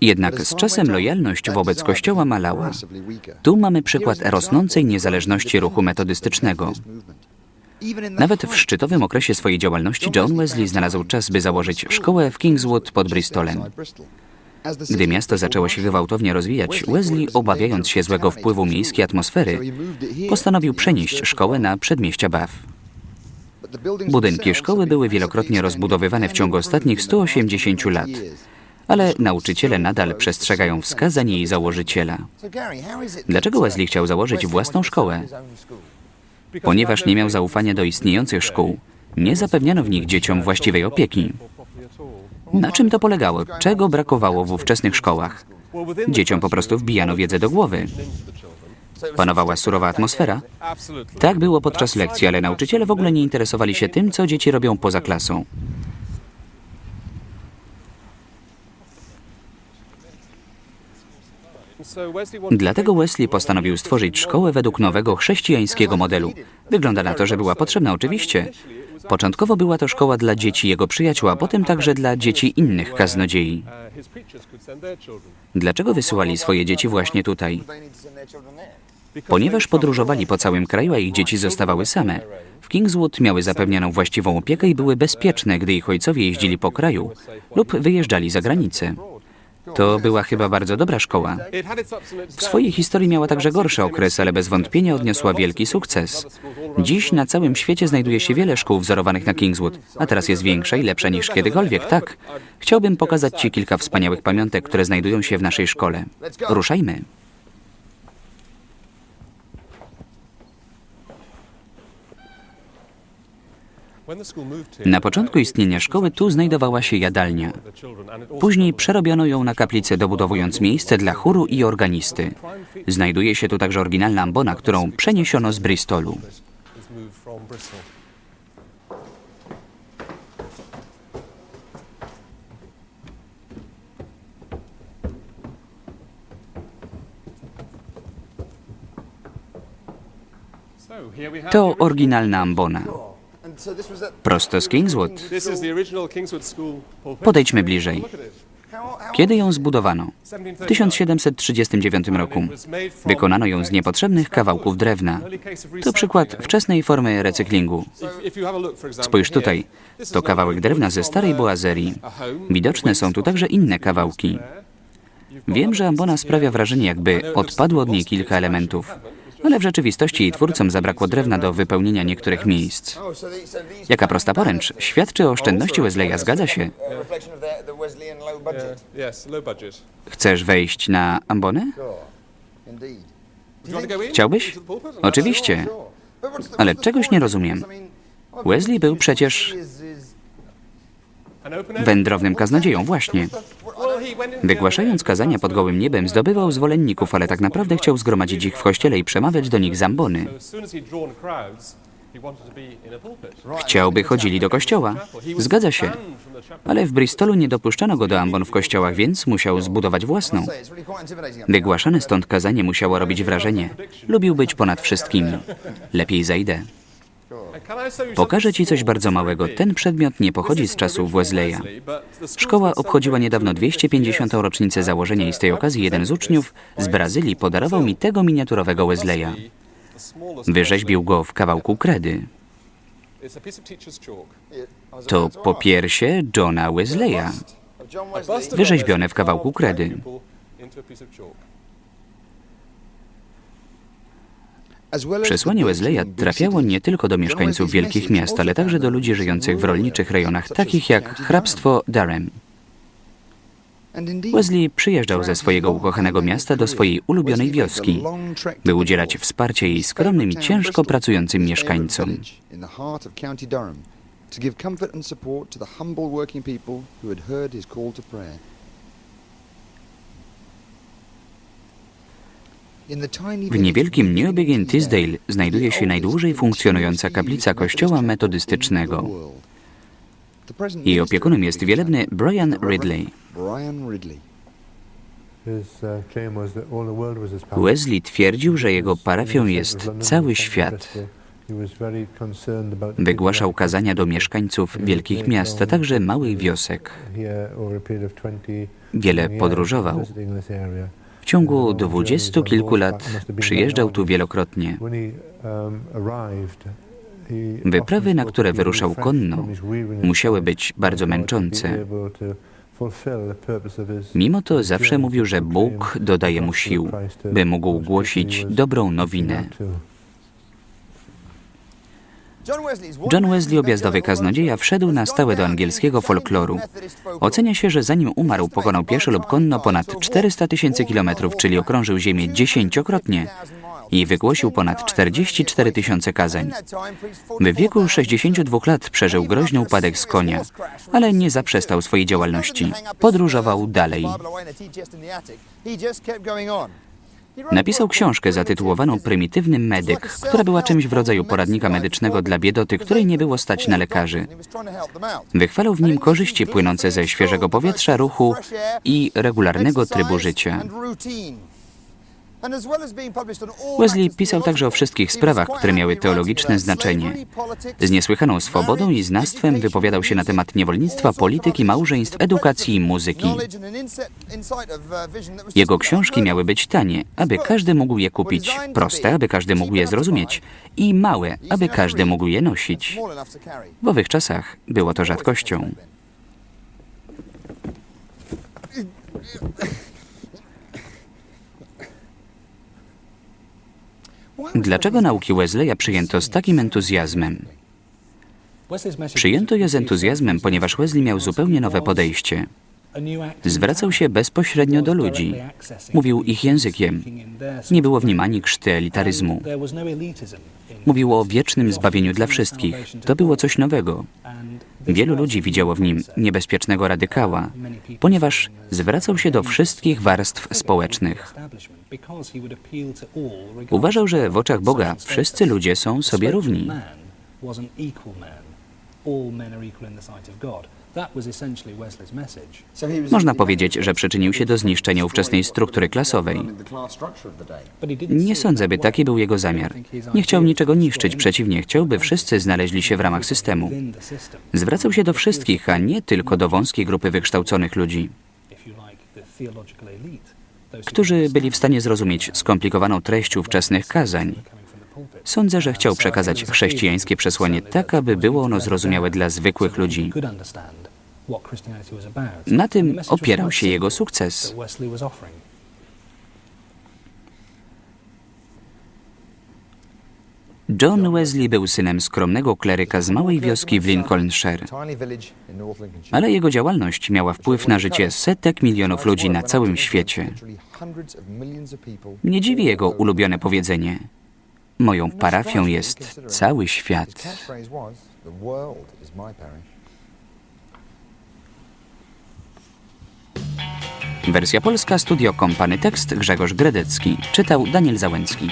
Jednak z czasem lojalność wobec Kościoła malała. Tu mamy przykład rosnącej niezależności ruchu metodystycznego. Nawet w szczytowym okresie swojej działalności John Wesley znalazł czas, by założyć szkołę w Kingswood pod Bristolem. Gdy miasto zaczęło się gwałtownie rozwijać, Wesley, obawiając się złego wpływu miejskiej atmosfery, postanowił przenieść szkołę na przedmieścia Bath. Budynki szkoły były wielokrotnie rozbudowywane w ciągu ostatnich 180 lat, ale nauczyciele nadal przestrzegają wskazań jej założyciela. Dlaczego Wesley chciał założyć własną szkołę? Ponieważ nie miał zaufania do istniejących szkół, nie zapewniano w nich dzieciom właściwej opieki. Na czym to polegało? Czego brakowało w ówczesnych szkołach? Dzieciom po prostu wbijano wiedzę do głowy. Panowała surowa atmosfera? Tak było podczas lekcji, ale nauczyciele w ogóle nie interesowali się tym, co dzieci robią poza klasą. Dlatego Wesley postanowił stworzyć szkołę według nowego chrześcijańskiego modelu. Wygląda na to, że była potrzebna oczywiście. Początkowo była to szkoła dla dzieci jego przyjaciół, a potem także dla dzieci innych kaznodziei. Dlaczego wysyłali swoje dzieci właśnie tutaj? Ponieważ podróżowali po całym kraju, a ich dzieci zostawały same. W Kingswood miały zapewnioną właściwą opiekę i były bezpieczne, gdy ich ojcowie jeździli po kraju lub wyjeżdżali za granicę. To była chyba bardzo dobra szkoła. W swojej historii miała także gorsze okresy, ale bez wątpienia odniosła wielki sukces. Dziś na całym świecie znajduje się wiele szkół wzorowanych na Kingswood, a teraz jest większa i lepsza niż kiedykolwiek, tak. Chciałbym pokazać Ci kilka wspaniałych pamiątek, które znajdują się w naszej szkole. Ruszajmy. Na początku istnienia szkoły tu znajdowała się jadalnia. Później przerobiono ją na kaplicę, dobudowując miejsce dla chóru i organisty. Znajduje się tu także oryginalna ambona, którą przeniesiono z Bristolu. To oryginalna ambona. Prosto z Kingswood. Podejdźmy bliżej. Kiedy ją zbudowano? W 1739 roku. Wykonano ją z niepotrzebnych kawałków drewna. To przykład wczesnej formy recyklingu. Spójrz tutaj. To kawałek drewna ze starej boazerii. Widoczne są tu także inne kawałki. Wiem, że ambona sprawia wrażenie, jakby odpadło od niej kilka elementów ale w rzeczywistości jej twórcom zabrakło drewna do wypełnienia niektórych miejsc. Jaka prosta poręcz. Świadczy o oszczędności Wesleya, zgadza się. Chcesz wejść na ambonę? Chciałbyś? Oczywiście. Ale czegoś nie rozumiem. Wesley był przecież wędrownym kaznodzieją, właśnie. Wygłaszając kazania pod gołym niebem, zdobywał zwolenników, ale tak naprawdę chciał zgromadzić ich w kościele i przemawiać do nich zambony. Chciał, by chodzili do kościoła. Zgadza się. Ale w Bristolu nie dopuszczano go do ambon w kościołach, więc musiał zbudować własną. Wygłaszane stąd kazanie musiało robić wrażenie. Lubił być ponad wszystkimi. Lepiej zajdę. Pokażę Ci coś bardzo małego. Ten przedmiot nie pochodzi z czasów Wesleya. Szkoła obchodziła niedawno 250. rocznicę założenia i z tej okazji jeden z uczniów z Brazylii podarował mi tego miniaturowego Wesleya. Wyrzeźbił go w kawałku kredy. To popiersie Johna Wesleya, wyrzeźbione w kawałku kredy. Przesłanie Wesleya trafiało nie tylko do mieszkańców wielkich miast, ale także do ludzi żyjących w rolniczych rejonach, takich jak hrabstwo Durham. Wesley przyjeżdżał ze swojego ukochanego miasta do swojej ulubionej wioski, by udzielać wsparcia jej skromnym i ciężko pracującym mieszkańcom. to give comfort and support to the humble working people who had heard his call to prayer. W niewielkim Newbegin Tisdale znajduje się najdłużej funkcjonująca kaplica kościoła metodystycznego. Jej opiekunem jest wielebny Brian Ridley. Wesley twierdził, że jego parafią jest cały świat. Wygłaszał kazania do mieszkańców wielkich miast, a także małych wiosek. Wiele podróżował. Ciągu dwudziestu kilku lat przyjeżdżał tu wielokrotnie. Wyprawy, na które wyruszał konno, musiały być bardzo męczące. Mimo to zawsze mówił, że Bóg dodaje mu sił, by mógł głosić dobrą nowinę. John Wesley, objazdowy kaznodzieja, wszedł na stałe do angielskiego folkloru. Ocenia się, że zanim umarł, pokonał pieszo lub konno ponad 400 tysięcy kilometrów, czyli okrążył Ziemię dziesięciokrotnie i wygłosił ponad 44 tysiące kazań. W wieku 62 lat przeżył groźny upadek z konia, ale nie zaprzestał swojej działalności. Podróżował dalej. Napisał książkę zatytułowaną Prymitywny medyk, która była czymś w rodzaju poradnika medycznego dla biedoty, której nie było stać na lekarzy. Wychwalał w nim korzyści płynące ze świeżego powietrza, ruchu i regularnego trybu życia. Wesley pisał także o wszystkich sprawach, które miały teologiczne znaczenie. Z niesłychaną swobodą i znawstwem wypowiadał się na temat niewolnictwa, polityki, małżeństw, edukacji i muzyki. Jego książki miały być tanie, aby każdy mógł je kupić, proste, aby każdy mógł je zrozumieć i małe, aby każdy mógł je nosić. W owych czasach było to rzadkością. Dlaczego nauki Wesleya przyjęto z takim entuzjazmem? Przyjęto je z entuzjazmem, ponieważ Wesley miał zupełnie nowe podejście. Zwracał się bezpośrednio do ludzi. Mówił ich językiem. Nie było w nim ani krzty elitaryzmu. Mówił o wiecznym zbawieniu dla wszystkich. To było coś nowego. Wielu ludzi widziało w nim niebezpiecznego radykała, ponieważ zwracał się do wszystkich warstw społecznych. Uważał, że w oczach Boga wszyscy ludzie są sobie równi. Można powiedzieć, że przyczynił się do zniszczenia ówczesnej struktury klasowej. Nie sądzę, by taki był jego zamiar. Nie chciał niczego niszczyć, przeciwnie, chciał, by wszyscy znaleźli się w ramach systemu. Zwracał się do wszystkich, a nie tylko do wąskiej grupy wykształconych ludzi, którzy byli w stanie zrozumieć skomplikowaną treść ówczesnych kazań. Sądzę, że chciał przekazać chrześcijańskie przesłanie tak, aby było ono zrozumiałe dla zwykłych ludzi. Na tym opierał się jego sukces. John Wesley był synem skromnego kleryka z małej wioski w Lincolnshire, ale jego działalność miała wpływ na życie setek milionów ludzi na całym świecie. Nie dziwi jego ulubione powiedzenie: Moją parafią jest cały świat. Wersja polska, studio Kompany Tekst, Grzegorz Gredecki. Czytał Daniel Załęcki.